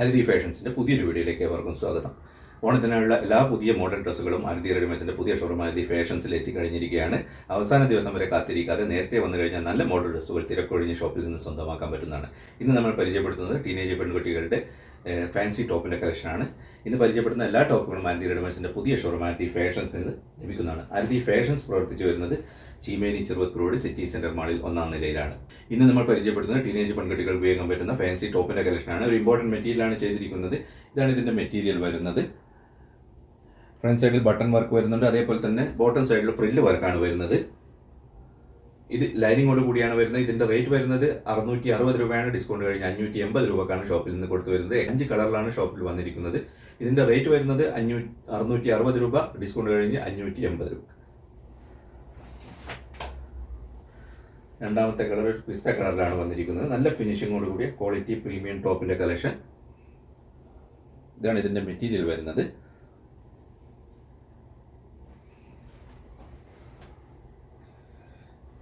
അരുതി ഫാഷൻസിന്റെ പുതിയൊരു വീഡിയോയിലേക്ക് ഏവർക്കും സ്വാഗതം. ഓണത്തിനുള്ള എല്ലാ പുതിയ മോഡേൺ ഡ്രസ്സുകളും അരുതി റെഡിമേഡ്സിന്റെ പുതിയ ഷോറൂം അരുതി ഫാഷൻസിൽ എത്തിക്കഴിഞ്ഞിരിക്കുകയാണ്. അവസാന ദിവസം വരെ കാത്തിരിക്കാതെ നേരത്തെ വന്നു കഴിഞ്ഞാൽ നല്ല മോഡൽ ഡ്രസ്സുകൾ തിരക്കൊഴിഞ്ഞ് ഷോപ്പിൽ നിന്ന് സ്വന്തമാക്കാൻ പറ്റുന്നതാണ്. ഇന്ന് നമ്മൾ പരിചയപ്പെടുത്തുന്നത് ടീനേജ് പെൺകുട്ടികളുടെ ഫാൻസി ടോപ്പിന്റെ കളക്ഷനാണ് ഇന്ന് പരിചയപ്പെടുന്ന എല്ലാ ടോപ്പുകളും അരുതി റെഡിമേഡ്സിന്റെ പുതിയ ഷോറൂം അരുതി ഫാഷൻസിൽ ലഭിക്കുന്നതാണ്. അരുതി ഫാഷൻസ് പ്രവർത്തിച്ചു വരുന്നത് Cheemeni Cheruvath road city centre മാളിൽ ഒന്നാം നിലയിലാണ്. ഇന്ന് നമ്മൾ പരിചയപ്പെടുന്നത് ടീനേജ് പെൺകുട്ടികൾ ഉപയോഗം പറ്റുന്ന ഫാൻസി ടോപ്പിന്റെ കളക്ഷനാണ് ഒരു ഇമ്പോർട്ടന്റ് മെറ്റീരിയലാണ് ചെയ്തിരിക്കുന്നത്. ഇതാണ് ഇതിന്റെ മെറ്റീരിയൽ വരുന്നത്. ഫ്രണ്ട് സൈഡിൽ ബട്ടൺ വർക്ക് വരുന്നുണ്ട്. അതേപോലെ തന്നെ ബോട്ടം സൈഡിൽ ഫ്രില്ല് വർക്കാണ് വരുന്നത്. ഇത് ലൈനിങ്ങോട് കൂടിയാണ് വരുന്നത്. ഇതിന്റെ റേറ്റ് വരുന്നത് അറുന്നൂറ്റി അറുപത് രൂപയാണ്. ഡിസ്കൗണ്ട് കഴിഞ്ഞ് അഞ്ഞൂറ്റി എൺപത് രൂപക്കാണ് ഷോപ്പിൽ നിന്ന് കൊടുത്തു വരുന്നത്. അഞ്ച് കളറിലാണ് ഷോപ്പിൽ വന്നിരിക്കുന്നത്. ഇതിന്റെ റേറ്റ് വരുന്നത് അഞ്ഞൂ അറുന്നൂറ്റി അറുപത് രൂപ. ഡിസ്കൗണ്ട് കഴിഞ്ഞ് അഞ്ഞൂറ്റി എൺപത് രൂപ. രണ്ടാമത്തെ കളർ പിസ്ത കളറിലാണ് വന്നിരിക്കുന്നത്. നല്ല ഫിനിഷിങ്ങോട് കൂടിയ ക്വാളിറ്റി പ്രീമിയം ടോപ്പിന്റെ കളക്ഷൻ. ഇതാണ് ഇതിന്റെ മെറ്റീരിയൽ വരുന്നത്.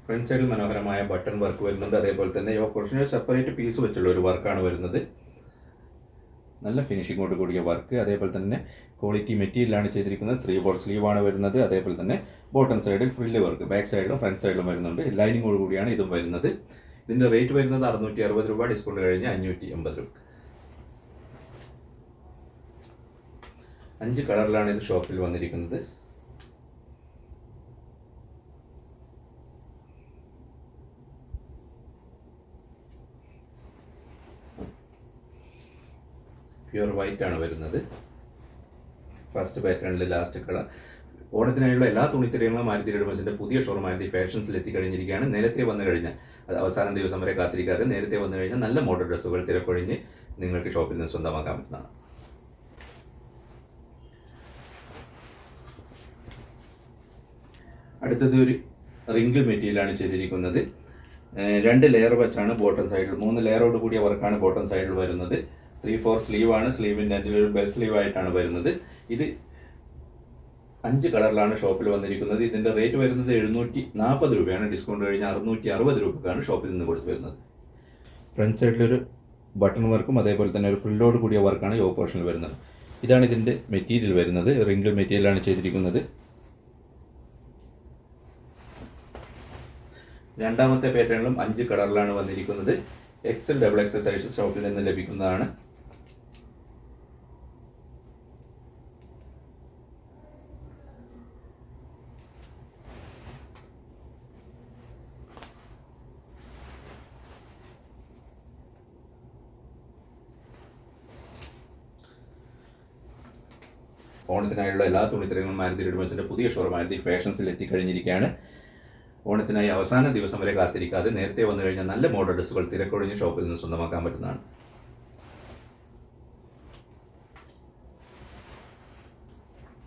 ഫ്രണ്ട് സൈഡിൽ മനോഹരമായ ബട്ടൺ വർക്ക് വരുന്നുണ്ട്. അതേപോലെ തന്നെ യോ പോർഷന് സെപ്പറേറ്റ് പീസ് വെച്ചുള്ള ഒരു വർക്കാണ് വരുന്നത്. നല്ല ഫിനിഷിങ്ങോട് കൂടിയ വർക്ക് അതേപോലെ തന്നെ ക്വാളിറ്റി മെറ്റീരിയലാണ് ചെയ്തിരിക്കുന്നത്. ത്രീ ബോർഡ് സ്ലീവാണ് വരുന്നത്. അതേപോലെ തന്നെ ബോട്ടം സൈഡിൽ ഫ്രില്ല് വർക്ക് ബാക്ക് സൈഡിലും ഫ്രണ്ട് സൈഡിലും വരുന്നുണ്ട്. ലൈനിങ്ങോട് കൂടിയാണ് ഇതും വരുന്നത്. ഇതിന്റെ റേറ്റ് വരുന്നത് അറുന്നൂറ്റി അറുപത് രൂപ. ഡിസ്കൗണ്ട് കഴിഞ്ഞ് അഞ്ഞൂറ്റി എൺപത് രൂപ. അഞ്ച് കളറിലാണ് ഇത് ഷോപ്പിൽ വന്നിരിക്കുന്നത്. പ്യുവർ വൈറ്റ് ആണ് വരുന്നത്. ഫസ്റ്റ് പാറ്റേണിൽ ലാസ്റ്റ് കളർ ഓണത്തിനായുള്ള എല്ലാ തുണിത്തരങ്ങളും മാരുതി റെഡിമേഴ്സിന്റെ പുതിയ ഷോർ മാരുതി ഫാഷൻസിൽ എത്തിക്കഴിഞ്ഞിരിക്കുകയാണ്. നേരത്തെ വന്നു കഴിഞ്ഞാൽ അത് അവസാന ദിവസം വരെ കാത്തിരിക്കാതെ നേരത്തെ വന്നു കഴിഞ്ഞാൽ നല്ല മോഡൽ ഡ്രസ്സുകൾ തിരക്കൊഴിഞ്ഞ് നിങ്ങൾക്ക് ഷോപ്പിൽ നിന്ന് സ്വന്തമാക്കാൻ പറ്റുന്നതാണ്. അടുത്തത് ഒരു റിങ്കിൾ മെറ്റീരിയലാണ് ചെയ്തിരിക്കുന്നത്. രണ്ട് ലെയർ വെച്ചാണ് ബോട്ടം സൈഡിൽ മൂന്ന് ലെയറോട് കൂടിയ വർക്കാണ് ബോട്ടം സൈഡിൽ വരുന്നത്. ത്രീ ഫോർ സ്ലീവ് ആണ്. സ്ലീവിന്റെ ഒരു ബെൽ സ്ലീവ് ആയിട്ടാണ് വരുന്നത്. ഇത് അഞ്ച് കളറിലാണ് ഷോപ്പിൽ വന്നിരിക്കുന്നത്. ഇതിന്റെ റേറ്റ് വരുന്നത് എഴുന്നൂറ്റി നാൽപ്പത് രൂപയാണ്. ഡിസ്കൗണ്ട് കഴിഞ്ഞ് അറുന്നൂറ്റി അറുപത് രൂപക്കാണ് ഷോപ്പിൽ നിന്ന് കൊടുത്തു വരുന്നത്. ഫ്രണ്ട് സൈഡിലൊരു ബട്ടൺ വർക്കും അതേപോലെ തന്നെ ഒരു ഫ്രില്ലോട് കൂടിയ വർക്കാണ് യോ പോർഷനിൽ വരുന്നത്. ഇതാണ് ഇതിന്റെ മെറ്റീരിയൽ വരുന്നത്. റിങ്കിൾ മെറ്റീരിയലാണ് ചെയ്തിരിക്കുന്നത്. രണ്ടാമത്തെ പാറ്റേണിലും അഞ്ച് കളറിലാണ് വന്നിരിക്കുന്നത്. എക്സൽ ഡബിൾ എക്സൽ സൈസ് ഷോപ്പിൽ നിന്ന് ലഭിക്കുന്നതാണ്. ഓണത്തിനായുള്ള എല്ലാ തുണിത്തരങ്ങളും മാരുതി റെഡിമേഴ്സിന്റെ പുതിയ ഷോർ മാരുതി ഫാഷൻസിൽ എത്തിക്കഴിഞ്ഞിരിക്കുകയാണ്. ഓണത്തിനായി അവസാന ദിവസം വരെ കാത്തിരിക്കാതെ നേരത്തെ വന്നു കഴിഞ്ഞാൽ നല്ല മോഡൽ ഡ്രസ്സുകൾ തിരക്കൊഴിഞ്ഞ് ഷോപ്പിൽ നിന്ന് സ്വന്തമാക്കാൻ പറ്റുന്നതാണ്.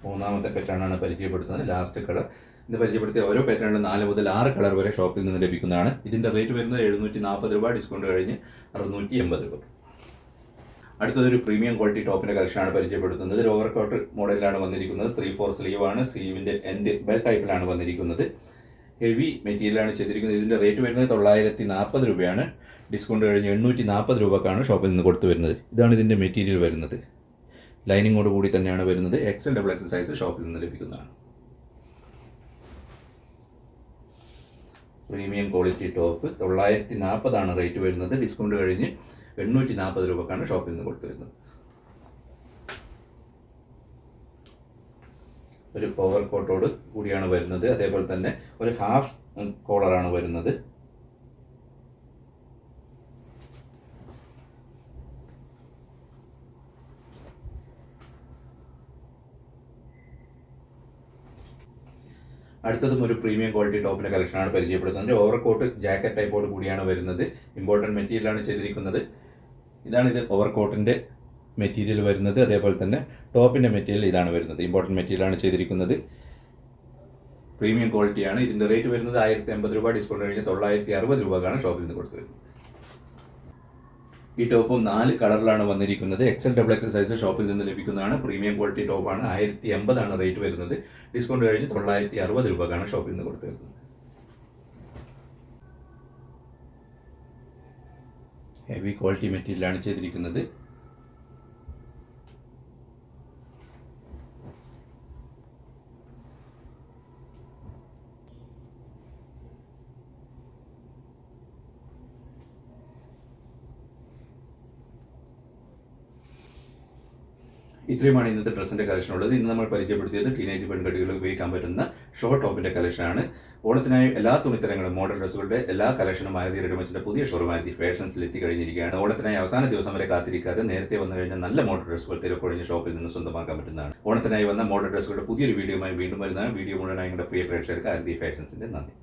മൂന്നാമത്തെ പാറ്റേണാണ് പരിചയപ്പെടുത്തുന്നത്. ലാസ്റ്റ് കളർ ഇത് പരിചയപ്പെടുത്തിയ ഓരോ പാറ്റേണിലും നാല് മുതൽ ആറ് കളർ വരെ ഷോപ്പിൽ നിന്ന് ലഭിക്കുന്നതാണ്. ഇതിന്റെ റേറ്റ് വരുന്നത് എഴുന്നൂറ്റി നാൽപ്പത് രൂപ ഡിസ്കൗണ്ട് കഴിഞ്ഞ് അറുന്നൂറ്റി എൺപത് രൂപ. അടുത്തതൊരു പ്രീമിയം ക്വാളിറ്റി ടോപ്പിന്റെ കളക്ഷനാണ് പരിചയപ്പെടുത്തുന്നത്. ലോവർ കോട്ട് മോഡലിലാണ് വന്നിരിക്കുന്നത്. ത്രീ ഫോർ സ്ലീവ് ആണ്. സ്ലീവിന്റെ എൻഡ് ബെൽ ടൈപ്പിലാണ് വന്നിരിക്കുന്നത്. ഹെവി മെറ്റീരിയലാണ് ചെയ്തിരിക്കുന്നത്. ഇതിന്റെ റേറ്റ് വരുന്നത് തൊള്ളായിരത്തി നാൽപ്പത് രൂപയാണ്. ഡിസ്കൗണ്ട് കഴിഞ്ഞ് എണ്ണൂറ്റി നാൽപ്പത് രൂപക്കാണ് ഷോപ്പിൽ നിന്ന് കൊടുത്തു വരുന്നത്. ഇതാണ് ഇതിന്റെ മെറ്റീരിയൽ വരുന്നത്. ലൈനിങ്ങോട് കൂടി തന്നെയാണ് വരുന്നത്. എക്സൽ ഡബിൾ എക്സൽ സൈസ് ഷോപ്പിൽ നിന്ന് ലഭിക്കുന്നതാണ്. പ്രീമിയം ക്വാളിറ്റി ടോപ്പ് തൊള്ളായിരത്തി നാൽപ്പതാണ് റേറ്റ് വരുന്നത്. ഡിസ്കൗണ്ട് കഴിഞ്ഞ് എണ്ണൂറ്റി നാൽപ്പത് രൂപക്കാണ് ഷോപ്പിൽ നിന്ന് കൊടുത്തു വരുന്നത്. ഒരു പവർ കോട്ടോട് കൂടിയാണ് വരുന്നത്. അതേപോലെ തന്നെ ഒരു ഹാഫ് കോളറാണ് വരുന്നത്. അടുത്തതും ഒരു പ്രീമിയം ക്വാളിറ്റി ടോപ്പിന്റെ കളക്ഷനാണ് പരിചയപ്പെടുത്തുന്നത് ഓവർ കോട്ട് ജാക്കറ്റ് ടൈപ്പോട് കൂടിയാണ് വരുന്നത്. ഇമ്പോർട്ടന്റ് മെറ്റീരിയലാണ് ചെയ്തിരിക്കുന്നത്. ഇതാണ് ഇത് ഓവർ കോട്ടിന്റെ മെറ്റീരിയൽ വരുന്നത്. അതേപോലെ തന്നെ ടോപ്പിന്റെ മെറ്റീരിയൽ ഇതാണ് വരുന്നത്. ഇമ്പോർട്ടന്റ് മെറ്റീരിയൽ ആണ് ചെയ്തിരിക്കുന്നത്. പ്രീമിയം ക്വാളിറ്റിയാണ് ഇതിന്റെ റേറ്റ് വരുന്നത് ആയിരത്തി എൺപത് രൂപ ഡിസ്കൗണ്ട് കഴിഞ്ഞ് തൊള്ളായിരത്തി അറുപത് രൂപക്കാണ് ഷോപ്പിൽ നിന്ന് കൊടുത്തു വരുന്നത്. ഈ ടോപ്പും നാല് കളറിലാണ് വന്നിരിക്കുന്നത്. എക്സൽ ഡബിൾ എക്സൽ സൈസ് ഷോപ്പിൽ നിന്ന് ലഭിക്കുന്നതാണ്. പ്രീമിയം ക്വാളിറ്റി ടോപ്പാണ് ആയിരത്തി എൺപതാണ് റേറ്റ് വരുന്നത്. ഡിസ്കൗണ്ട് കഴിഞ്ഞ് തൊള്ളായിരത്തി അറുപത് രൂപക്കാണ് ഷോപ്പിൽ നിന്ന് കൊടുത്തു വരുന്നത്. ഹെവി ക്വാളിറ്റി മെറ്റീരിയലാണ് ചെയ്തിരിക്കുന്നത്. ഇത്രയുമാണ് ഇന്നത്തെ ഡ്രസ്സിന്റെ കളക്ഷൻ ഉള്ളത് ഇന്ന് നമ്മൾ പരിചയപ്പെടുത്തിയത് ടീനേജ് പെൺകുട്ടികൾ ഉപയോഗിക്കാൻ പറ്റുന്ന ഷോർട്ട് ടോപ്പിന്റെ കളക്ഷനാണ് ഓണത്തിനായി എല്ലാ തുണിത്തരങ്ങളും മോഡൽ ഡ്രസ്സുകളുടെ എല്ലാ കളക്ഷനും ആയതി റെഡിമെൻസിന്റെ പുതിയ ഷോറൂം ആയതി ഫാഷൻസിൽ എത്തിക്കഴിഞ്ഞിരിക്കുകയാണ്. ഓണത്തിനായി അവസാന ദിവസം വരെ കാത്തിരിക്കാതെ നേരത്തെ വന്നു കഴിഞ്ഞാൽ നല്ല മോഡൽ ഡ്രസ്സുകൾ തിരക്കൊഴിഞ്ഞ ഷോപ്പിൽ നിന്ന് സ്വന്തമാക്കാൻ പറ്റുന്നതാണ്. ഓണത്തിനായി വന്ന മോഡൽ ഡ്രസ്സുകളുടെ പുതിയൊരു വീഡിയോയുമായി വീണ്ടും വരുന്നതാണ്. വീഡിയോ മുഴുവനായി നിങ്ങളുടെ പ്രിയ പ്രേക്ഷകർക്ക് ആരതി ഫാഷൻസിന്റെ നന്ദി.